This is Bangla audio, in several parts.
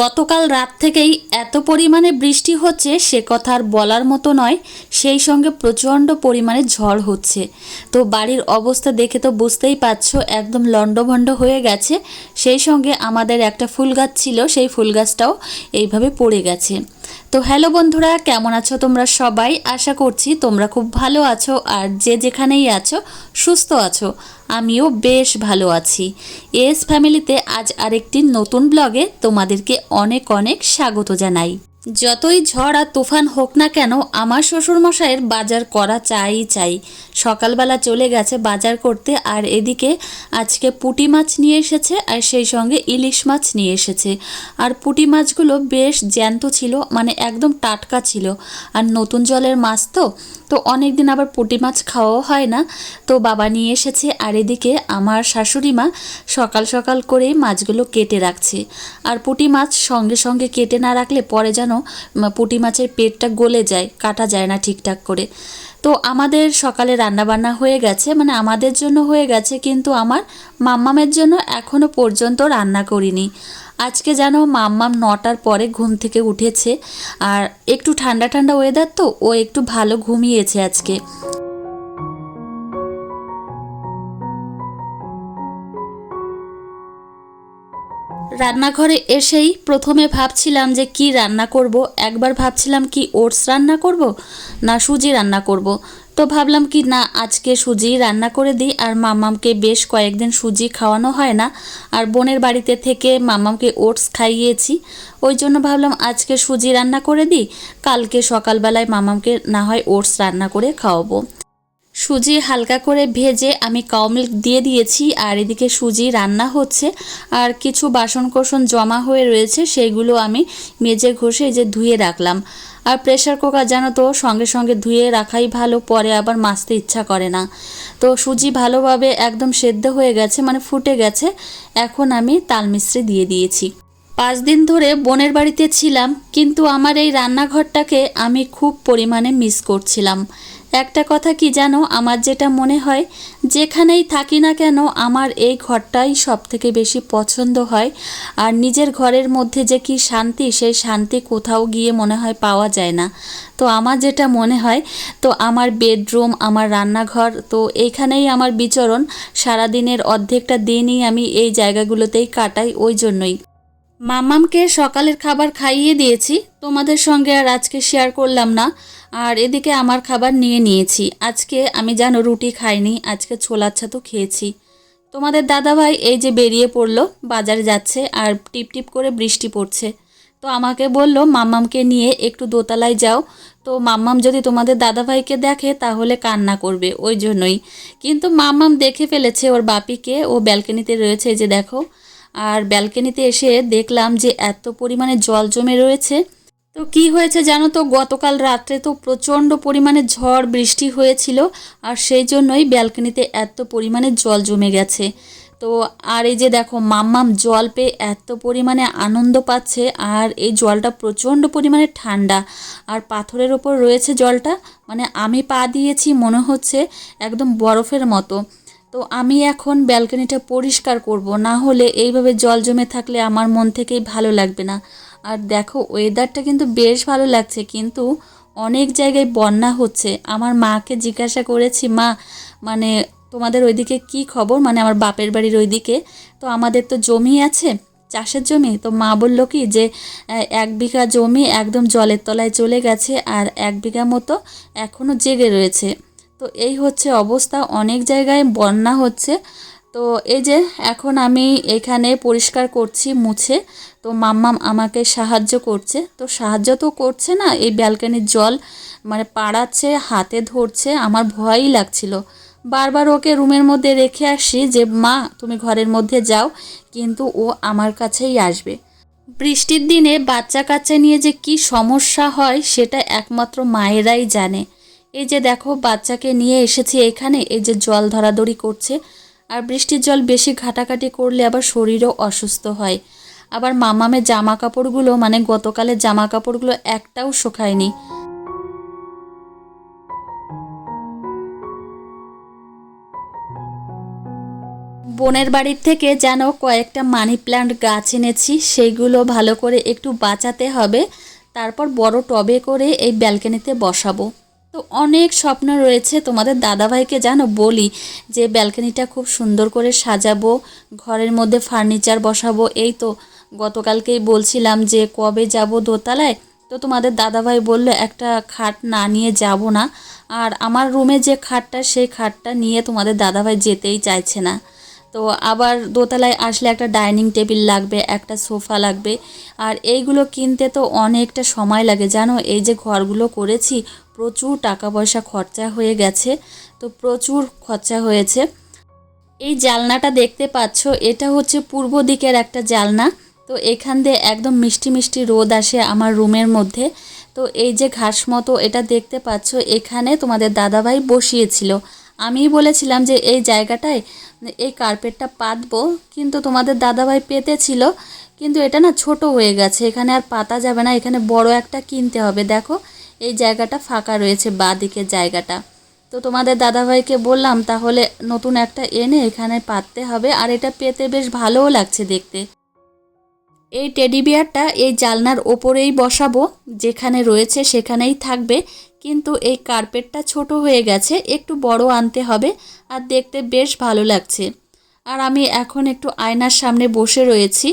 গতকাল রাত থেকেই এত পরিমাণে বৃষ্টি হচ্ছে, সে কথা আর বলার মতো নয়। সেই সঙ্গে প্রচণ্ড পরিমাণে ঝড় হচ্ছে। তো বাড়ির অবস্থা দেখে তো বুঝতেই পারছ, একদম লণ্ডভণ্ড হয়ে গেছে। সেই সঙ্গে আমাদের একটা ফুল গাছ ছিল, সেই ফুল গাছটাও এইভাবে পড়ে গেছে। তো হ্যালো বন্ধুরা, কেমন আছো তোমরা সবাই? আশা করছি তোমরা খুব ভালো আছো আর যে যেখানেই আছো, সুস্থ আছো। আমিও বেশ ভালো আছি। এস ফ্যামিলিতে আজ আরেকটি নতুন ব্লগে তোমাদেরকে অনেক অনেক স্বাগত জানাই। যতই ঝড় আর তুফান হোক না কেন, আমার শ্বশুরমশাইয়ের বাজার করা চাই চাই। সকালবেলা চলে গেছে বাজার করতে আর এদিকে আজকে পুটি মাছ নিয়ে এসেছে আর সেই সঙ্গে ইলিশ মাছ নিয়ে এসেছে। আর পুটি মাছগুলো বেশ জ্যান্ত ছিল মানে একদম টাটকা ছিল। আর নতুন জলের মাছ তো তো অনেক দিন আবার পুঁটি মাছ খাওয়াও হয় না। তো বাবা নিয়ে এসেছে আর এদিকে আমার শাশুড়ি মা সকাল সকাল করেই মাছগুলো কেটে রাখছে। আর পুঁটি মাছ সঙ্গে সঙ্গে কেটে না রাখলে পরে যেন পুটি পুঁটি মাছের পেটটা গলে যায়, কাটা যায় না ঠিকঠাক করে। তো আমাদের সকালে রান্নাবান্না হয়ে গেছে মানে আমাদের জন্য হয়ে গেছে, কিন্তু আমার মাম্মামের জন্য এখনও পর্যন্ত রান্না করিনি। আজকে যেন মাম্মাম নটার পরে ঘুম থেকে উঠেছে, আর একটু ঠান্ডা ঠান্ডা ওয়েদার তো, ও একটু ভালো ঘুমিয়েছে আজকে। রান্নাঘরে এসেই প্রথমে ভাবছিলাম যে কি রান্না করব। একবার ভাবছিলাম কি ওটস রান্না করব না সুজি রান্না করব। তো ভাবলাম কি, না, আজকে সুজি রান্না করে দিই আর মামামকে বেশ কয়েকদিন সুজি খাওয়ানো হয় না আর বোনের বাড়িতে থেকে মামামকে ওটস খাইয়েছি। ওই জন্য ভাবলাম আজকে সুজি রান্না করে দিই, কালকে সকালবেলায় মামামকে না হয় ওটস রান্না করে খাওয়াবো। সুজি হালকা করে ভেজে আমি কাউ মিল্ক দিয়ে দিয়েছি, আর এদিকে সুজি রান্না হচ্ছে, আর কিছু বাসন কোসন জমা হয়ে রয়েছে সেইগুলো আমি মেজে ঘষে যে ধুয়ে রাখলাম। আর প্রেশার কুকার জানো তো, সঙ্গে সঙ্গে ধুয়ে রাখাই ভালো, পরে আবার মাজতে ইচ্ছা করে না। তো সুজি ভালোভাবে একদম সেদ্ধ হয়ে গেছে মানে ফুটে গেছে, এখন আমি তাল মিশ্রি দিয়ে দিয়েছি। পাঁচ দিন ধরে বোনের বাড়িতে ছিলাম, কিন্তু আমার এই রান্নাঘরটাকে আমি খুব পরিমাণে মিস করছিলাম। একটা কথা কি জানো? আমার যেটা মনে হয়, যেখানেই থাকি না কেন আমার এই ঘরটাই সব থেকে বেশি পছন্দ হয়। আর নিজের ঘরের মধ্যে যে কি শান্তি, সেই শান্তি কোথাও গিয়ে মনে হয় পাওয়া যায় না। তো আমার যেটা মনে হয়, তো আমার বেডরুম, আমার রান্নাঘর, তো এইখানেই আমার বিচরণ। সারাদিনের অর্ধেকটা দিনই আমি এই জায়গাগুলোতেই কাটাই, ওই জন্যই। মামামকে সকালের খাবার খাইয়ে দিয়েছি। তোমাদের সঙ্গে আর আজকে শেয়ার করলাম না। আর এদিকে আমার খাবার নিয়ে নিয়েছি। আজকে আমি জানো রুটি খাইনি, আজকে ছোলার ছাতু খেয়েছি। তোমাদের দাদাভাই এই যে বেরিয়ে পড়ল, বাজারে যাচ্ছে আর টিপ টিপ করে বৃষ্টি পড়ছে। তো আমাকে বলল মাম্মামকে নিয়ে একটু দোতলায় যাও। তো মাম্মাম যদি তোমাদের দাদাভাইকে দেখে, তাহলে কান্না করবে, ওই জন্যই। কিন্তু মাম্মাম দেখে ফেলেছে ওর বাপিকে। ও ব্যালকনিতে রয়েছে যে দেখো। আর ব্যালকনিতে এসে দেখলাম যে এত পরিমাণে জল জমে রয়েছে। তো কি হয়েছে জানো তো? গতকাল রাত্রে তো প্রচণ্ড পরিমাণে ঝড়, বৃষ্টি হয়েছিল আর সেই জন্যই ব্যালকনিতে এত পরিমাণে জল জমে গেছে। তো আর এই যে দেখো, মাম্মাম জল পেয়ে এত পরিমাণে আনন্দ পাচ্ছে আর এই জলটা প্রচণ্ড পরিমাণে ঠান্ডা। আর পাথরের ওপর রয়েছে জলটা মানে আমি পা দিয়েছি মনে হচ্ছে একদম বরফের মতো। তো আমি এখন ব্যালকনিটা পরিষ্কার করব, না হলে এইভাবে জল জমে থাকলে আমার মন থেকেই ভালো লাগবে না। আর দেখো ওয়েদারটা কিন্তু বেশ ভালো লাগছে, কিন্তু অনেক জায়গায় বন্যা হচ্ছে। আমার মাকে জিজ্ঞাসা করেছি, মা মানে তোমাদের ওইদিকে কি খবর? মানে আমার বাপের বাড়ির ওইদিকে। তো আমাদের তো জমি আছে, চাষের জমি? তো মা বলল কি যে এক বিঘা জমি একদম জলের তলায় চলে গেছে, আর এক বিঘা মতো এখনও জেগে রয়েছে। তো এই হচ্ছে অবস্থা। অনেক জায়গায় বন্যা হচ্ছে। তো এই যে এখন আমি এখানে পরিষ্কার করছি মুছে। তো মাম্মাম আমাকে সাহায্য করছে। তো সাহায্য তো করছে না, এই ব্যালকানির জল মানে পাড়াচ্ছে, হাতে ধরছে, আমার ভয়ই লাগছিল। বারবার ওকে রুমের মধ্যে রেখে আসি যে, মা, তুমি ঘরের মধ্যে যাও। কিন্তু ও আমার কাছেই আসবে। বৃষ্টির দিনে বাচ্চা কাচ্চা নিয়ে যে কি সমস্যা হয়, সেটা একমাত্র মায়েরাই জানে। এই যে দেখো, বাচ্চাকে নিয়ে এসেছি এখানে। এই যে জল ধরাধরি করছে। আর বৃষ্টির জল বেশি ঘাটাঘাটি করলে আবার শরীরও অসুস্থ হয়। আবার মামামের জামা কাপড়গুলো মানে গতকালের জামা কাপড়গুলো একটাও শুকায়নি। বোনের বাড়ির থেকে যেন কয়েকটা মানি প্ল্যান্ট গাছ এনেছি, সেইগুলো ভালো করে একটু বাঁচাতে হবে। তারপর বড় টবে করে এই ব্যালকনিতে বসাবো। তো অনেক স্বপ্ন রয়েছে তোমাদের দাদাভাইকে জানো বলি যে ব্যালকনিটা খুব সুন্দর করে সাজাবো, ঘরের মধ্যে ফার্নিচার বসাবো। এই তো গতকালকেই বলছিলাম যে কবে যাব দোতলায়, তো তোমাদের দাদাভাই বলল একটা খাট না নিয়ে যাব না। আর আমার রুমে যে খাটটা, সেই খাটটা নিয়ে তোমাদের দাদাভাই যেতেই চাইছে না। তো আবার দোতলায় আসলে একটা ডাইনিং টেবিল লাগবে, একটা সোফা লাগবে। আর এইগুলো কিনতে তো অনেকটা সময় লাগে, জানো? এই যে ঘরগুলো করেছি, প্রচুর টাকা পয়সা খরচা হয়ে গেছে। তো প্রচুর খরচা হয়েছে। এই জালনাটা দেখতে পাচ্ছ, এটা হচ্ছে পূর্ব দিকের একটা জালনা। তো এখান দিয়ে একদম মিষ্টি মিষ্টি রোদ আসে আমার রুমের মধ্যে। তো এই যে ঘাস মতো এটা দেখতে পাচ্ছ, এখানে তোমাদের দাদাভাই বসিয়েছিল। আমি বলেছিলাম যে এই জায়গাটায় এই কার্পেটটা পাতবো, কিন্তু তোমাদের দাদাভাই পেতেছিল, কিন্তু এটা না ছোট হয়ে গেছে, এখানে আর পাতা যাবে না, এখানে বড় একটা কিনতে হবে। দেখো, এই জায়গাটা ফাঁকা রয়েছে বা দিকের জায়গাটা। তো তোমাদের দাদাভাইকে বললাম, তাহলে নতুন একটা এনে এখানে পাততে হবে, আর এটা পেতে বেশ ভালোও লাগছে দেখতে। এই টেডি বিয়ারটা এই জালনার ওপরেই বসাবো, যেখানে রয়েছে সেখানেই থাকবে। কিন্তু এই কার্পেটটা ছোট হয়ে গেছে, একটু বড় আনতে হবে আর দেখতে বেশ ভালো লাগছে। আর আমি এখন একটু আয়নার সামনে বসে রয়েছি।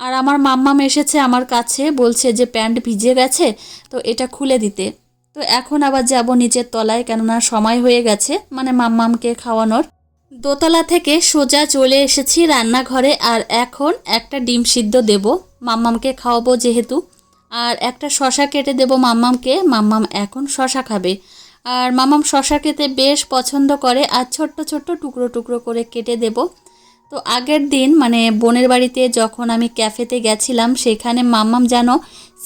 আর আমার মাম্মাম এসেছে আমার কাছে, বলছে যে প্যান্ট ভিজে গেছে, তো এটা খুলে দিতে। তো এখন আবার যাব নিচের তলায়, কেননা সময় হয়ে গেছে মানে মাম্মামকে খাওয়ানোর। দোতলা থেকে সোজা চলে এসেছি রান্নাঘরে, আর এখন একটা ডিম সিদ্ধ দেব। মাম্মামকে খাওয়াবো যেহেতু। আর একটা শশা কেটে দেব মাম্মামকে। মাম্মাম এখন শশা খাবে। আর মাম্মাম শশা খেতে বেশ পছন্দ করে, আর ছোট্ট ছোট্ট টুকরো টুকরো করে কেটে দেব। তো আগের দিন মানে বোনের বাড়িতে যখন আমি ক্যাফেতে গেছিলাম, সেখানে মাম্মাম যেন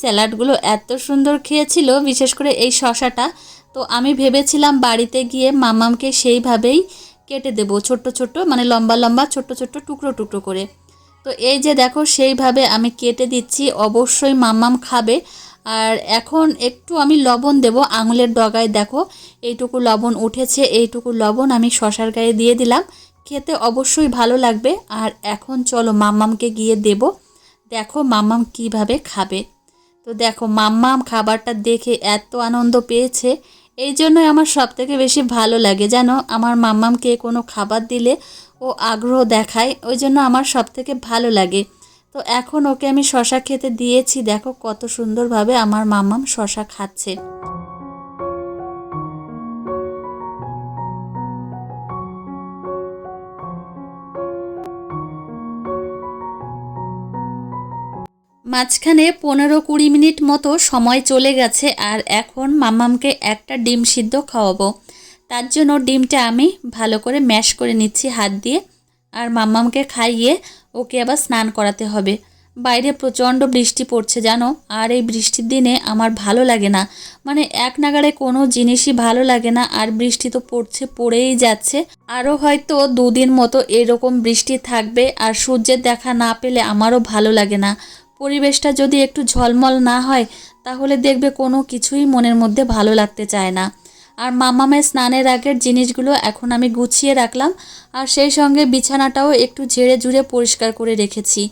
স্যালাডগুলো এত সুন্দর খেয়েছিল, বিশেষ করে এই শশাটা। তো আমি ভেবেছিলাম বাড়িতে গিয়ে মাম্মামকে সেইভাবেই কেটে দেবো ছোট্ট ছোট্ট মানে লম্বা লম্বা, ছোট্ট ছোট্ট, টুকরো টুকরো করে। তো এই যে দেখো, সেইভাবে আমি কেটে দিচ্ছি, অবশ্যই মাম্মাম খাবে। আর এখন একটু আমি লবণ দেব আঙুলের ডগায়, দেখো। এইটুকু লবণ উঠেছে, এইটুকু লবণ আমি শশার গায়ে দিয়ে দিলাম। খেতে অবশ্যই ভালো লাগবে। আর এখন চলো মাম্মামকে গিয়ে দেব। দেখো মাম্মাম কীভাবে খাবে। তো দেখো, মাম্মাম খাবারটা দেখে এত আনন্দ পেয়েছে। এই জন্যই আমার সব থেকে বেশি ভালো লাগে যেন আমার মাম্মামকে কোনো খাবার দিলে ও আগ্রহ দেখায়, ওই জন্য আমার সব থেকে ভালো লাগে। তো এখন ওকে আমি শশা খেতে দিয়েছি, দেখো কত সুন্দরভাবে আমার মাম্মাম শশা খাচ্ছে। মাঝখানে পনেরো কুড়ি মিনিট মতো সময় চলে গেছে আর এখন মাম্মামকে একটা ডিম সিদ্ধ খাওয়াবো। তার জন্য ডিমটা আমি ভালো করে ম্যাশ করে নিচ্ছি হাত দিয়ে আর মাম্মামকে খাইয়ে ওকে আবার স্নান করাতে হবে। বাইরে প্রচণ্ড বৃষ্টি পড়ছে, জানো? আর এই বৃষ্টির দিনে আমার ভালো লাগে না। মানে এক নাগাড়ে কোনো জিনিসই ভালো লাগে না আর বৃষ্টি তো পড়ছে, পড়েই যাচ্ছে। আরও হয়তো দুদিন মতো এরকম বৃষ্টি থাকবে আর সূর্যের দেখা না পেলে আমারও ভালো লাগে না। পরিবেশটা যদি একটু ঝলমল না হয়, তাহলে দেখবে কোনো কিছুই মনের মধ্যে ভালো লাগতে চায় না। আর মামামের স্নানের আগের জিনিসগুলো এখন আমি গুছিয়ে রাখলাম, আর সেই সঙ্গে বিছানাটাও একটু ঝেড়ে ঝুড়ে পরিষ্কার করে রেখেছি।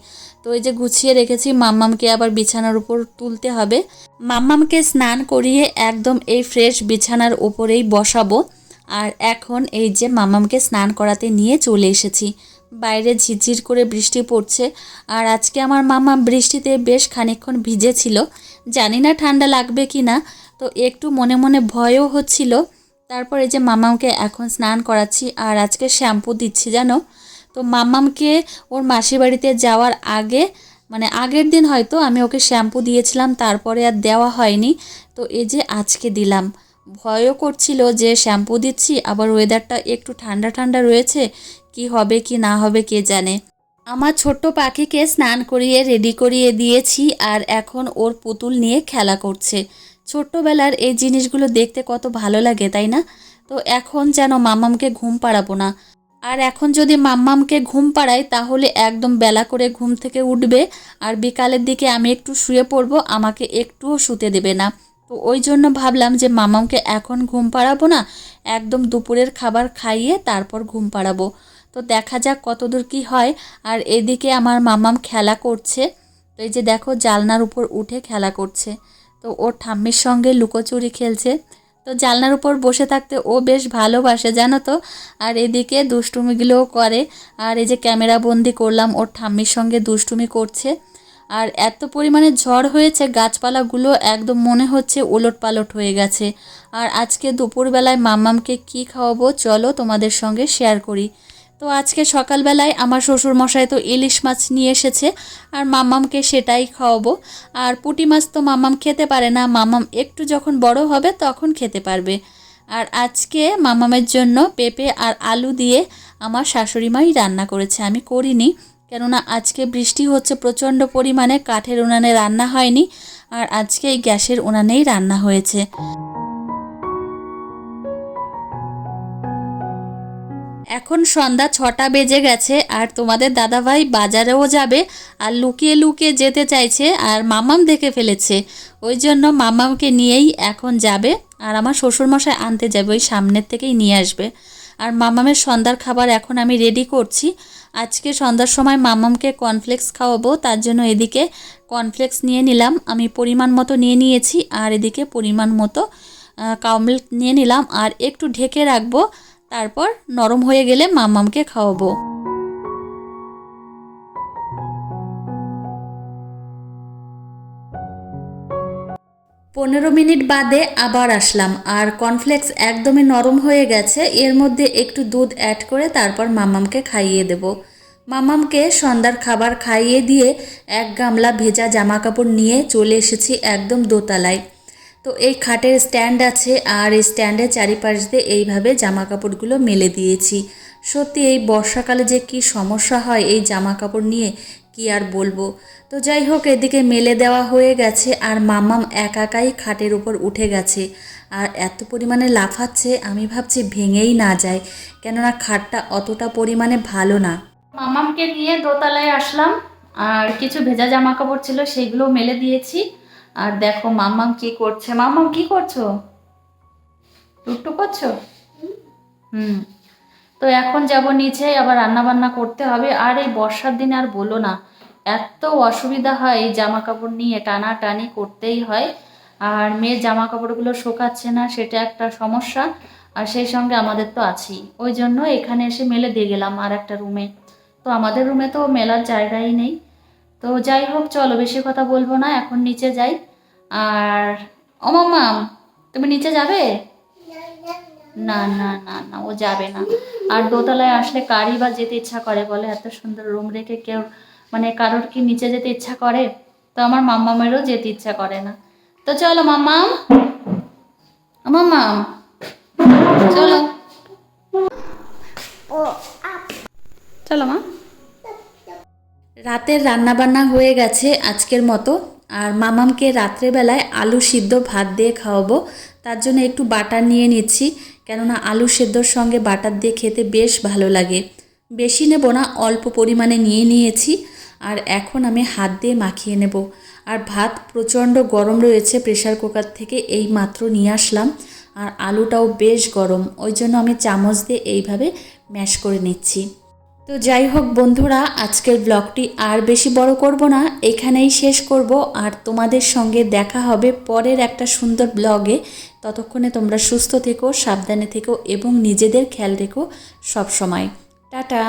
তো এই যে গুছিয়ে রেখেছি মাম্মামকে আবার বিছানার উপর তুলতে হবে। মাম্মামকে স্নান করিয়ে একদম এই ফ্রেশ বিছানার উপরেই বসাবো। আর এখন এই যে মাম্মামকে স্নান করাতে নিয়ে চলে এসেছি। বাইরে ঝিরঝির করে বৃষ্টি পড়ছে আর আজকে আমার মামা বৃষ্টিতে বেশ খানিকক্ষণ ভিজেছিল। জানি না ঠান্ডা লাগবে কি না, তো একটু মনে মনে ভয়ও হচ্ছিল। তারপরে যে মামামকে এখন স্নান করাচ্ছি আর আজকে শ্যাম্পু দিচ্ছি, জানো? তো মামামকে ওর মাসির বাড়িতে যাওয়ার আগে মানে আগের দিন হয়তো আমি ওকে শ্যাম্পু দিয়েছিলাম, তারপরে আর দেওয়া হয়নি। তো এই যে আজকে দিলাম। ভয়ও করছিল যে শ্যাম্পু দিচ্ছি, আবার ওয়েদারটা একটু ঠান্ডা ঠান্ডা রয়েছে, কি হবে, কি না হবে, কে জানে। আমার ছোট্ট পাখিকে স্নান করিয়ে রেডি করিয়ে দিয়েছি, আর এখন ওর পুতুল নিয়ে খেলা করছে। ছোট্টবেলার এই জিনিসগুলো দেখতে কত ভালো লাগে, তাই না? তো এখন যেন মাম্মামকে ঘুম পাড়াবো না। আর এখন যদি মাম্মামকে ঘুম পাড়াই, তাহলে একদম বেলা করে ঘুম থেকে উঠবে, আর বিকালের দিকে আমি একটু শুয়ে পড়ব, আমাকে একটুও শুতে দেবে না। তো ওই জন্য ভাবলাম যে মামামকে এখন ঘুম পাড়াবো না, একদম দুপুরের খাবার খাইয়ে তারপর ঘুম পাড়াবো। তো দেখা যাক কতদূর কি হয়। আর এদিকে আমার মামাম খেলা করছে। তো এই যে দেখো জালনার উপর উঠে খেলা করছে। তো ওর ঠাম্মির সঙ্গে লুকোচুরি খেলছে। তো জালনার উপর বসে থাকতে ও বেশ ভালোবাসে, জানো তো। আর এদিকে দুষ্টুমিগুলোও করে। আর এই যে ক্যামেরা বন্দি করলাম, ওর ঠাম্মির সঙ্গে দুষ্টুমি করছে। আর এত পরিমাণে ঝড় হয়েছে, গাছপালাগুলো একদম মনে হচ্ছে ওলট পালট হয়ে গেছে। আর আজকে দুপুরবেলায় মাম্মামকে কি খাওয়াবো চলো তোমাদের সঙ্গে শেয়ার করি। তো আজকে সকালবেলায় আমার শ্বশুর মশাই তো ইলিশ মাছ নিয়ে এসেছে, আর মাম্মামকে সেটাই খাওয়াবো। আর পুঁটি মাছ তো মাম্মাম খেতে পারে না, মাম্মাম একটু যখন বড় হবে তখন খেতে পারবে। আর আজকে মামামের জন্য পেঁপে আর আলু দিয়ে আমার শাশুড়ি মাই রান্না করেছে, আমি করিনি। কেননা আজকে বৃষ্টি হচ্ছে, প্রচণ্ড পরিমাণে কাঠের উনানে রান্না হয়নি আর আজকে এই গ্যাসের উনানেই রান্না হয়েছে। এখন সন্ধ্যা ছটা বেজে গেছে আর তোমাদের দাদাভাই বাজারেও যাবে আর লুকিয়ে লুকিয়ে যেতে চাইছে আর মামাম দেখে ফেলেছে। ওই জন্য মামামকে নিয়েই এখন যাবে আর আমার শ্বশুরমশাই আনতে যাবে, ওই সামনের থেকেই নিয়ে আসবে। আর মামামের সন্ধ্যার খাবার এখন আমি রেডি করছি। আজকে সন্ধ্যার সময় মামামকে কর্নফ্লেক্স খাওয়াবো, তার জন্য এদিকে কর্নফ্লেক্স নিয়ে নিলাম। আমি পরিমাণ মতো নিয়ে নিয়েছি, আর এদিকে পরিমাণ মতো কাউ মিল্ক নিয়ে নিলাম। আর একটু ঢেকে রাখব, তারপর নরম হয়ে গেলে মামামকে খাওয়াবো। পনেরো মিনিট বাদে আবার আসলাম। আর কর্নফ্লেক্স একদমই নরম হয়ে গেছে। এর মধ্যে একটু দুধ অ্যাড করে তারপর মামামকে খাইয়ে দেব। মামামকে সন্ধ্যার খাবার খাইয়ে দিয়ে এক গামলা ভেজা জামা কাপড় নিয়ে চলে এসেছি একদম দোতলায়। তো এই খাটের স্ট্যান্ড আছে আর এই স্ট্যান্ডের চারিপাশ দিয়ে এইভাবে জামা কাপড়গুলো মেলে দিয়েছি। সত্যি এই বর্ষাকালে যে কি সমস্যা হয় এই জামা কাপড় নিয়ে কি আর বলব? তো যাই হোক, এদিকে মেলে দেওয়া হয়ে গেছে আর মামাম একাকাই খাটের উপর উঠে গেছে। আর এত পরিমাণে লাফাচ্ছে, আমি ভাবছি ভেঙেই না যায়, কেননা খাটটা অতটা পরিমাণে ভালো না। মামামকে নিয়ে দোতলায় আসলাম, আর কিছু ভেজা জামা কাপড় ছিল, সেগুলো মেলে দিয়েছি। আর দেখো মাম্মাম কি করছে। মাম্মাম কি করছ? টুকটু করছ? হুম। তো এখন যাব নিচে, আবার রান্না বান্না করতে হবে। আর এই বর্ষার দিনে আর বলো না, এত অসুবিধা হয় এই জামা কাপড় নিয়ে টানা টানি করতেই হয়। আর মেয়ের জামা কাপড়গুলো শোকাচ্ছে না, সেটা একটা সমস্যা। আর সেই সঙ্গে আমাদের তো আছেই। ওই জন্য এখানে এসে মেলে দিয়ে গেলাম আর একটা রুমে। তো আমাদের রুমে তো মেলার জায়গাই নেই। তো যাই হোক, চলো বেশি কথা বলব না, এখন নিচে যাই। আর ও মাম্মাম, তুমি নিচে যাবে? না না না না, ও যাবে না। আর দোতলায় আসলে কারই বা যেতে ইচ্ছা করে বলে? এত সুন্দর রুম রেখে কেউ মানে কারোর কি নিচে যেতে ইচ্ছা করে? তো আমার মাম্মামেরও যেতে ইচ্ছা করে না। তো চলো মাম্মাম। মাম্মাম। চলো। চলো মা। রাতের রান্নাবান্না হয়ে গেছে আজকের মতো। আর মামামকে রাত্রেবেলায় আলু সিদ্ধ ভাত দিয়ে খাওয়াবো। তার জন্য একটু বাটার নিয়ে নিচ্ছি। কেননা আলু সেদ্ধর সঙ্গে বাটার দিয়ে খেতে বেশ ভালো লাগে। বেশি নেব না, অল্প পরিমাণে নিয়ে নিয়েছি আর এখন আমি হাত দিয়ে মাখিয়ে নেব। আর ভাত প্রচণ্ড গরম রয়েছে প্রেশার কুকার থেকে এই মাত্র নিয়ে আসলাম আর আলুটাও বেশ গরম, ওই জন্য আমি চামচ দিয়ে এইভাবে ম্যাশ করে নিচ্ছি। তো যাই হোক বন্ধুরা, আজকের ব্লগটি আর বেশি বড় করব না, এখানেই শেষ করব। আর তোমাদের সঙ্গে দেখা হবে পরের একটা সুন্দর ব্লগে। ততক্ষণে তোমরা সুস্থ থেকো, সাবধানে থেকো এবং নিজেদের খেয়াল রেখো সবসময়। টাটা!